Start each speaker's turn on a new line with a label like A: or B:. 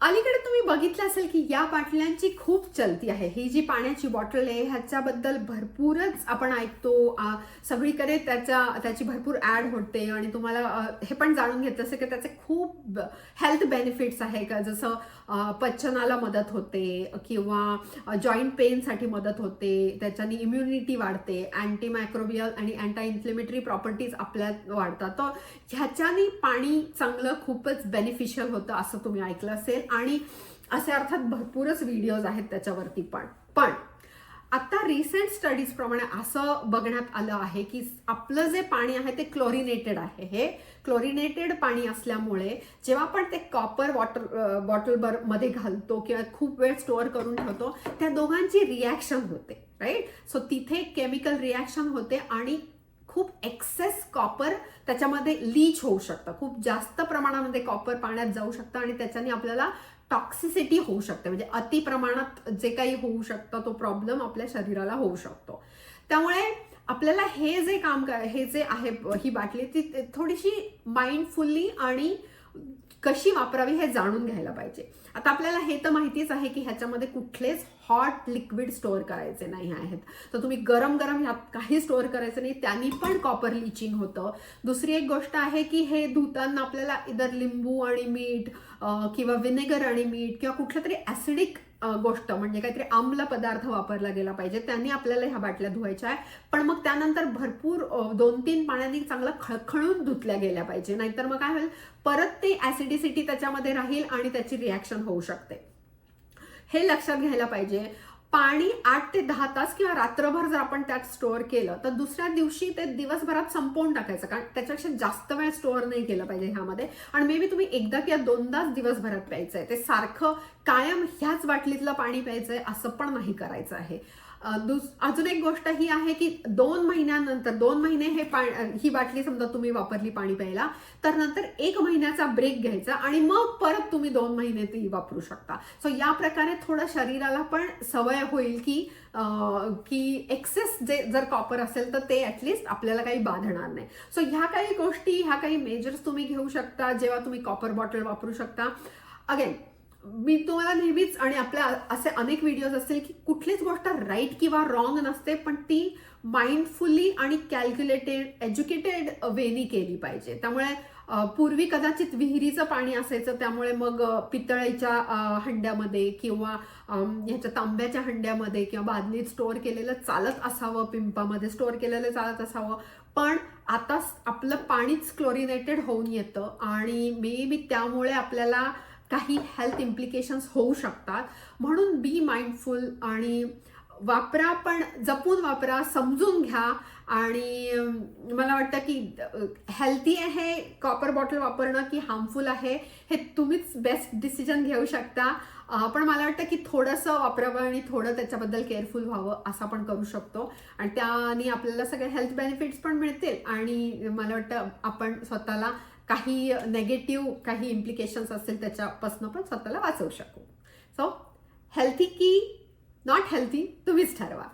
A: अलीकडे तुम्ही बघितलं असेल की या बाटल्यांची खूप चलती आहे. ही जी पाण्याची बॉटल आहे ह्याच्याबद्दल भरपूरच आपण ऐकतो. सगळीकडे त्याचा त्याची भरपूर ॲड होते आणि तुम्हाला हे पण जाणून घेत असेल की त्याचे खूप हेल्थ बेनिफिट्स आहे. का जसं पचनाला मदत होते किंवा जॉईंट पेनसाठी मदत होते त्याच्याने इम्युनिटी वाढते अँटी मायक्रोबियल आणि अँटा इन्फ्लेमेटरी प्रॉपर्टीज आपल्यात वाढतात. तर ह्याच्याने पाणी चांगलं खूपच बेनिफिशियल होतं असं तुम्ही ऐकलं असेल आणि असे अर्थात भरपूरच व्हिडिओज आहेत त्याच्यावरती पण. आता रिसेंट स्टडीज प्रमाणे असं बघण्यात आलं आहे की आपलं जे पाणी आहे ते क्लोरिनेटेड आहे. हे क्लोरिनेटेड पाणी असल्यामुळे जेव्हा आपण ते कॉपर वॉटर बॉटल बरमध्ये घालतो किंवा खूप वेळ स्टोअर करून ठेवतो त्या दोघांची रिॲक्शन होते राईट सो तिथे केमिकल रिॲक्शन होते आणि खूप एक्सेस कॉपर त्याच्यामध्ये लीच होऊ शकतं. खूप जास्त प्रमाणामध्ये कॉपर पाण्यात जाऊ शकतं आणि त्याच्याने आपल्याला टॉक्सिसिटी होऊ शकते. म्हणजे अति प्रमाणात जे काही होऊ शकतं तो प्रॉब्लेम आपल्या शरीराला होऊ शकतो. त्यामुळे आपल्याला हे जे काम हे जे आहे ही बाटली ती थोडीशी माइंडफुल्ली आणि कशी वापरावी हे जाणून घ्यायला पाहिजे. आता आपल्याला हे तर माहितीच आहे की ह्याच्यामध्ये कुठलेच हॉट लिक्विड स्टोअर करायचे नाही आहेत. तर तुम्ही गरम गरम ह्यात काही स्टोअर करायचं नाही त्यांनी पण कॉपर लिचिंग होतं. दुसरी एक गोष्ट आहे की हे धुताना आपल्याला इधर लिंबू आणि मीठ किंवा विनेगर आणि मीठ किंवा कुठलं तरी ॲसिडिक गोष्ट म्हणजे काहीतरी आम्ल पदार्थ वापरला गेला पाहिजे. त्यांनी आपल्याला ह्या बाटल्या धुवायच्या आहे पण मग त्यानंतर भरपूर दोन तीन पाण्याने चांगलं खळखळून धुतल्या गेल्या पाहिजे. नाहीतर मग काय होईल? परत ते ऍसिडिसिटी त्याच्यामध्ये राहील आणि त्याची रिॲक्शन होऊ शकते. हे लक्षात घ्यायला पाहिजे. पाणी आठ ते दहा तास किंवा रात्रभर जर आपण त्यात स्टोअर केलं तर दुसऱ्या दिवशी ते दिवसभरात संपवून टाकायचं. कारण त्याच्यापेक्षा जास्त वेळ स्टोअर नाही केलं पाहिजे ह्यामध्ये. आणि मे बी तुम्ही एकदा किंवा दोनदाच दिवसभरात प्यायचंय. ते सारखं कायम ह्याच बाटलीतलं पाणी प्यायचंय असं पण नाही करायचं आहे. अजून एक गोष्ट ही आहे की दोन महिन्यानंतर दोन महिने हे पा ही बाटली समजा तुम्ही वापरली पाणी प्यायला तर नंतर एक महिन्याचा ब्रेक घ्यायचा आणि मग परत तुम्ही दोन महिने ती वापरू शकता. सो या प्रकारे थोडं शरीराला पण सवय होईल की की एक्सेस जे जर कॉपर असेल तर ते ॲटलिस्ट आपल्याला काही बाधणार नाही. सो ह्या काही गोष्टी ह्या काही मेजर्स तुम्ही घेऊ शकता जेव्हा तुम्ही कॉपर बॉटल वापरू शकता. अगेन मी तुम्हाला नेहमीच आणि आपल्या असे अनेक व्हिडिओज असतील की कुठलीच गोष्ट राईट किंवा रॉंग नसते पण ती माइंडफुल्ली आणि कॅल्क्युलेटेड एज्युकेटेड वेनी केली पाहिजे. त्यामुळे पूर्वी कदाचित विहिरीचं पाणी असायचं त्यामुळे मग पितळेच्या हंड्यामध्ये किंवा ह्याच्या तांब्याच्या हंड्यामध्ये किंवा बादलीत स्टोअर केलेलं चालत असावं पिंपामध्ये स्टोअर केलेलं चालत असावं. पण आता आपलं पाणीच क्लोरिनेटेड होऊन येतं आणि मे बी त्यामुळे आपल्याला काही हेल्थ इम्प्लिकेशन्स होऊ शकतात. म्हणून बी माइंडफुल आणि वापरा पण जपून वापरा समजून घ्या. आणि मला वाटतं की हेल्दी आहे कॉपर बॉटल वापरणं की हार्मफुल आहे हे तुम्हीच बेस्ट डिसिजन घेऊ शकता. पण मला वाटतं की थोडंसं वापरावं आणि थोडं त्याच्याबद्दल केअरफुल व्हावं असं आपण करू शकतो. आणि त्याने आपल्याला सगळे हेल्थ बेनिफिट्स पण मिळतील. आणि मला वाटतं आपण स्वतःला काही नेगेटिव्ह काही इम्प्लिकेशन्स असतील त्याच्यापासून पण स्वतःला वाचवू शकू. सो हेल्थी की नॉट हेल्थी तुम्हीच ठरवा.